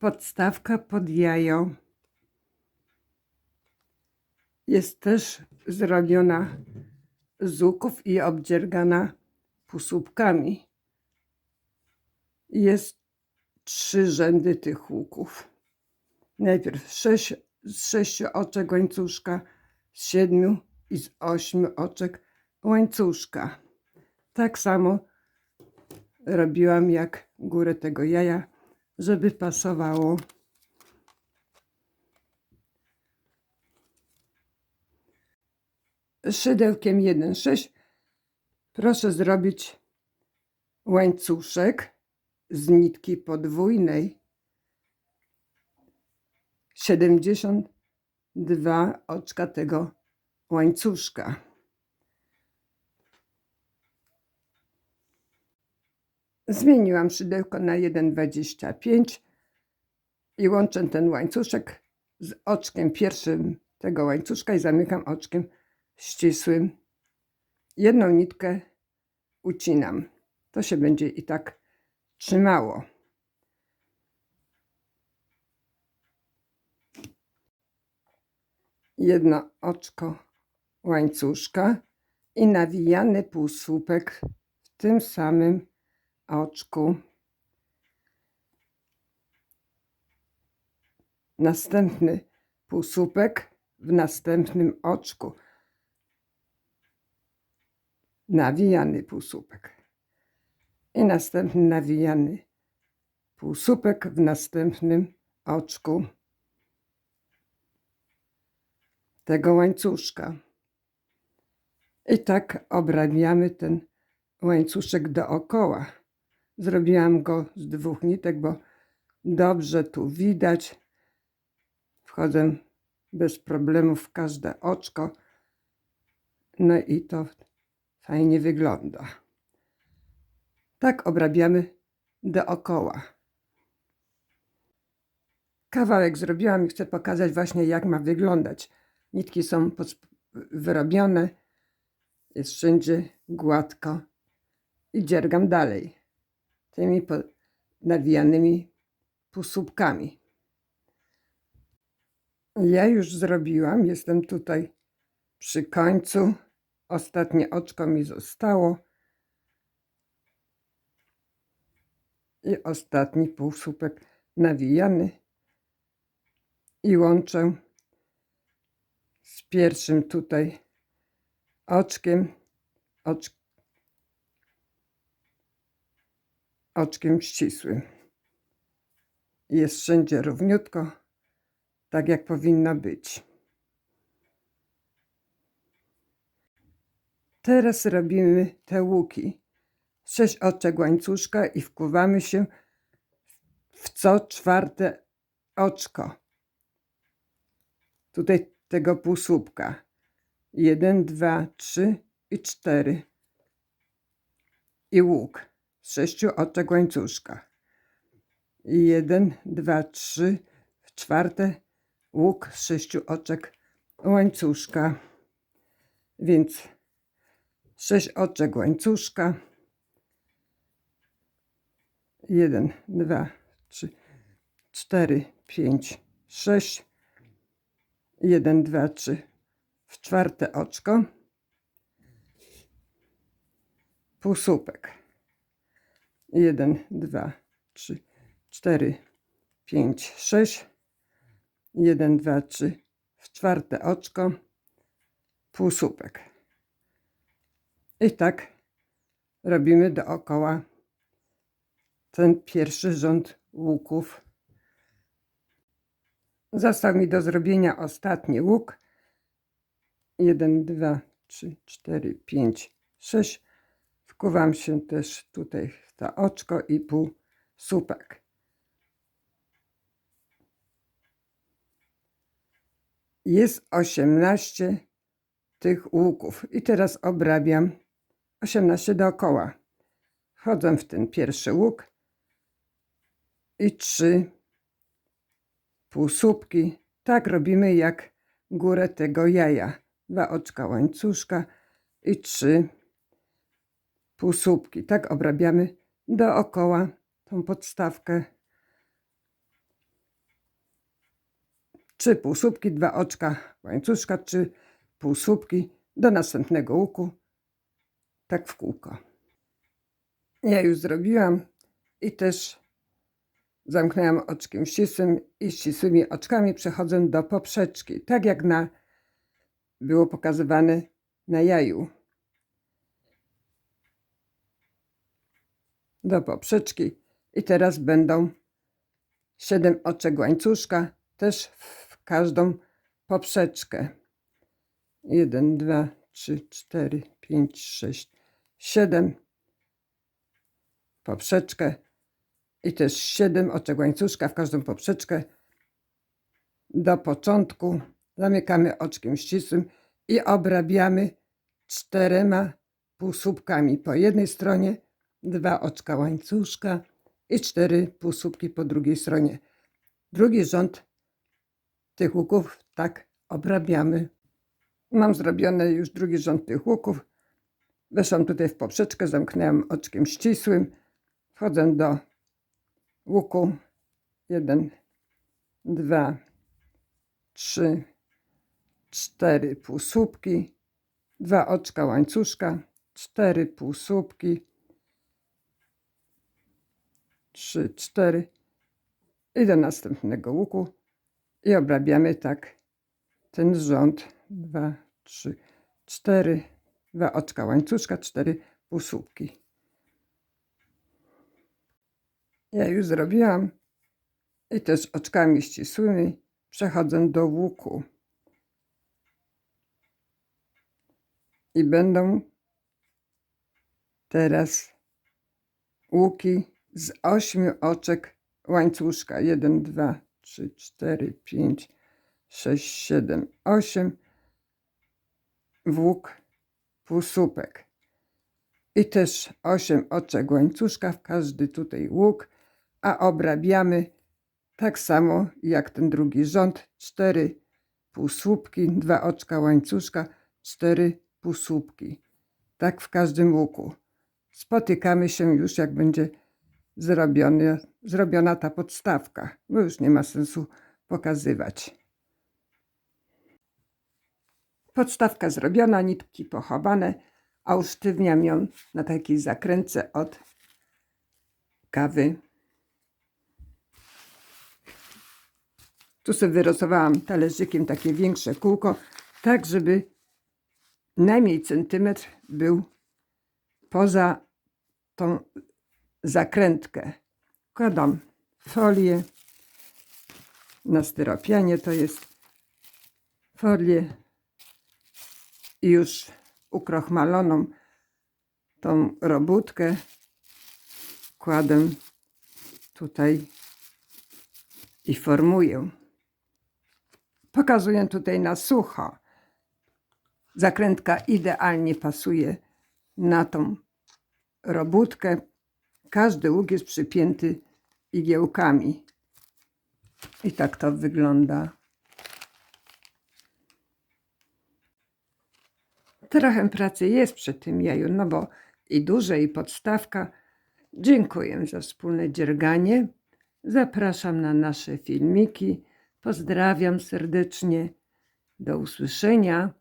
podstawka pod jajo. Jest też zrobiona z łuków i obdziergana półsłupkami. Jest trzy rzędy tych łuków. Najpierw sześć, z sześciu oczek łańcuszka, z siedmiu i z ośmiu oczek łańcuszka. Tak samo robiłam jak górę tego jaja, żeby pasowało. Szydełkiem 1,6 proszę zrobić łańcuszek z nitki podwójnej 72 oczka tego łańcuszka. Zmieniłam szydełko na 1,25 i łączę ten łańcuszek z oczkiem pierwszym tego łańcuszka i zamykam oczkiem ścisłym. Jedną nitkę ucinam. To się będzie i tak trzymało. Jedno oczko łańcuszka i nawijany półsłupek w tym samym oczku. Następny półsłupek w następnym oczku. Nawijany półsłupek. I następny nawijany półsłupek w następnym oczku tego łańcuszka. I tak obrabiamy ten łańcuszek dookoła. Zrobiłam go z dwóch nitek, bo dobrze tu widać. Wchodzę bez problemów w każde oczko. No i to fajnie wygląda. Tak obrabiamy dookoła. Kawałek zrobiłam i chcę pokazać właśnie jak ma wyglądać. Nitki są wyrobione. Jest wszędzie gładko. I dziergam dalej tymi nawijanymi półsłupkami. Ja już zrobiłam, jestem tutaj przy końcu. Ostatnie oczko mi zostało. I ostatni półsłupek nawijany. I łączę z pierwszym tutaj oczkiem, ocz, oczkiem ścisłym. Jest wszędzie równiutko, tak jak powinno być. Teraz robimy te łuki. Sześć oczek łańcuszka i wkuwamy się w co czwarte oczko. Tutaj tego półsłupka. Jeden, dwa, trzy i cztery. I łuk sześciu oczek łańcuszka. I jeden, dwa, trzy, czwarte łuk z sześciu oczek łańcuszka. Więc sześć oczek łańcuszka. Jeden, dwa, trzy, cztery, pięć, sześć. Jeden, dwa, trzy. W czwarte oczko. Półsłupek. Jeden, dwa, trzy, cztery, pięć, sześć. Jeden, dwa, trzy. W czwarte oczko. Półsłupek. I tak robimy dookoła ten pierwszy rząd łuków. Został mi do zrobienia ostatni łuk. 1, 2, 3, 4, 5, 6. Wkuwam się też tutaj w to oczko i pół słupek. Jest 18 tych łuków i teraz obrabiam 18 dookoła. Wchodzę w ten pierwszy łuk i trzy półsłupki. Tak robimy jak górę tego jaja. Dwa oczka łańcuszka i trzy półsłupki. Tak obrabiamy dookoła tą podstawkę. trzy półsłupki, dwa oczka łańcuszka, trzy półsłupki do następnego łuku. Tak w kółko. Ja już zrobiłam i też zamknęłam oczkiem ścisłym i ścisłymi oczkami przechodzę do poprzeczki, tak jak na było pokazywane na jaju. Do poprzeczki i teraz będą siedem oczek łańcuszka, też w każdą poprzeczkę. Jeden, dwa, trzy, cztery, pięć, sześć, siedem. Poprzeczkę i też siedem oczek łańcuszka w każdą poprzeczkę. Do początku zamykamy oczkiem ścisłym i obrabiamy czterema półsłupkami po jednej stronie, dwa oczka łańcuszka i cztery półsłupki po drugiej stronie. Drugi rząd tych łuków tak obrabiamy. Mam zrobiony już drugi rząd tych łuków. Weszłam tutaj w poprzeczkę, zamknęłam oczkiem ścisłym. Wchodzę do łuku. Jeden, dwa, trzy, cztery półsłupki, dwa oczka łańcuszka, cztery półsłupki, trzy, cztery i do następnego łuku i obrabiamy tak ten rząd. Dwa, trzy, cztery, dwa oczka łańcuszka, cztery półsłupki. Ja już zrobiłam i też oczkami ścisłymi przechodzę do łuku. I będą teraz łuki z ośmiu oczek łańcuszka. Jeden, dwa, trzy, cztery, pięć, sześć, siedem, osiem. Włók półsłupek. I też osiem oczek łańcuszka w każdy tutaj łuk, a obrabiamy tak samo jak ten drugi rząd. Cztery półsłupki, dwa oczka łańcuszka, cztery półsłupki. Tak w każdym łuku. Spotykamy się już jak będzie zrobiony, zrobiona ta podstawka, bo już nie ma sensu pokazywać. Podstawka zrobiona, nitki pochowane, a usztywniam ją na takiej zakrętce od kawy. Tu sobie wyrysowałam talerzykiem takie większe kółko, tak żeby najmniej centymetr był poza tą zakrętkę. Kładam folię na styropianie, to jest folię już ukrochmaloną tą robótkę kładę tutaj i formuję. Pokazuję tutaj na sucho. Zakrętka idealnie pasuje na tą robótkę. Każdy łuk jest przypięty igiełkami. I tak to wygląda. Trochę pracy jest przy tym jaju, no bo i duże, i podstawka. Dziękuję za wspólne dzierganie. Zapraszam na nasze filmiki. Pozdrawiam serdecznie. Do usłyszenia.